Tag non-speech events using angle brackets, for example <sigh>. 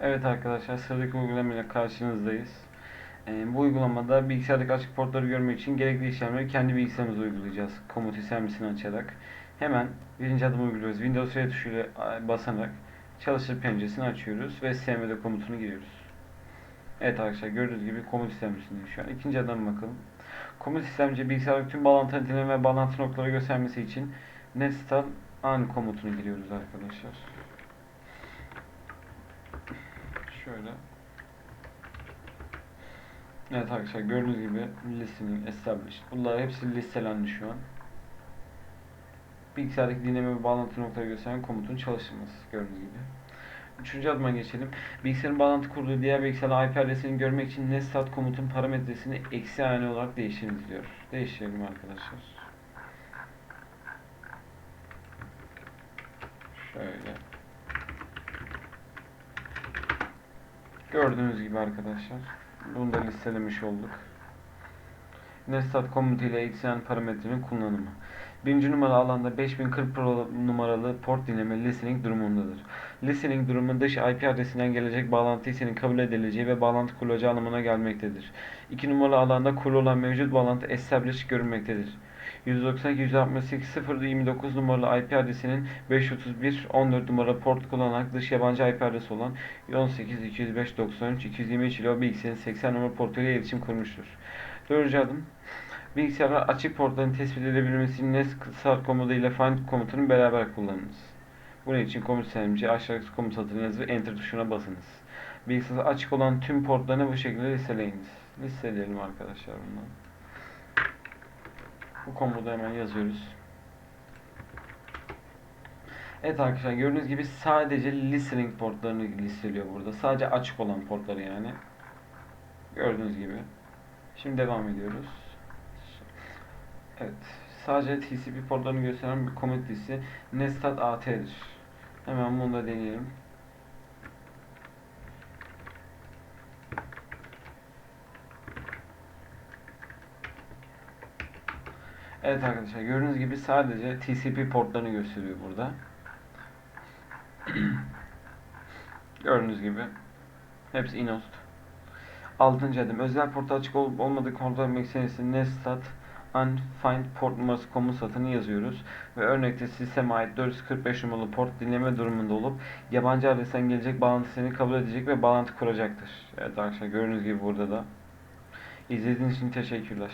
Evet arkadaşlar sıradaki uygulamayla karşınızdayız. Ee, bu uygulamada bilgisayardaki açık portları görmek için gerekli işlemleri kendi bilgisayarımıza uygulayacağız. Komut isimlisini açarak. Hemen birinci adımı uyguluyoruz. Windows R tuşuyla e, basarak çalışır penceresini açıyoruz ve SMD komutunu giriyoruz. Evet arkadaşlar gördüğünüz gibi komut istemcisinde şu an. İkinci adıma bakalım. Komut istemci bilgisayardaki tüm bağlantı antenleri ve bağlantı noktaları göstermesi için netstal an komutunu giriyoruz arkadaşlar. Şöyle. Evet arkadaşlar gördüğünüz gibi listening established. Bunlar hepsi listelendi şu an. Bilgisayardaki dinleme ve bağlantı noktaları gösteren komutun çalıştırması gördüğünüz gibi. Üçüncü adıma geçelim. Bilgisayarın bağlantı kurduğu diğer bilgisayarın IP adresini görmek için nestat komutun parametresini eksi hane olarak değiştiriniz diyor. Değiştirelim arkadaşlar. Şöyle. Gördüğünüz gibi arkadaşlar. Bunu da listelemiş olduk. Nestat komutu ile eksen parametrenin kullanımı. Birinci numara alanda 5040 Pro numaralı port dinleme listening durumundadır. Listening durumu dış IP adresinden gelecek bağlantıyı senin kabul edileceği ve bağlantı kurulacağı anlamına gelmektedir. İki numaralı alanda kurulu olan mevcut bağlantı established görünmektedir. 192 168 0 29 numaralı IP adresinin 531 14 numaralı port kullanarak dış yabancı IP adresi olan 18 205 93 223 ile bilgisayarın 80 numaralı portuyla iletişim kurmuştur. Dördüncü adım Bilgisayarlar açık portların tespit edebilmesi için NES komutu ile find komutunu beraber kullanınız. Bunun için komut sistemci aşağıdaki komut satırını yazıp enter tuşuna basınız. Bilgisayar açık olan tüm portlarını bu şekilde listeleyiniz. Listeleyelim arkadaşlar bundan. Bu komutu hemen yazıyoruz. Evet arkadaşlar gördüğünüz gibi sadece listening portlarını listeliyor burada. Sadece açık olan portları yani. Gördüğünüz gibi. Şimdi devam ediyoruz. Evet. Sadece TCP portlarını gösteren bir komut listesi nestat AT'dir. Hemen bunu da deneyelim. Evet arkadaşlar gördüğünüz gibi sadece TCP portlarını gösteriyor burada. <clears throat> gördüğünüz gibi hepsi inost. Altıncı adım özel portu açık olup olmadığı kontrol etmek için nestat unfind port numarası komut satını yazıyoruz ve örnekte sisteme ait 445 numaralı port dinleme durumunda olup yabancı adresten gelecek bağlantı seni kabul edecek ve bağlantı kuracaktır. Evet arkadaşlar gördüğünüz gibi burada da izlediğiniz için teşekkürler.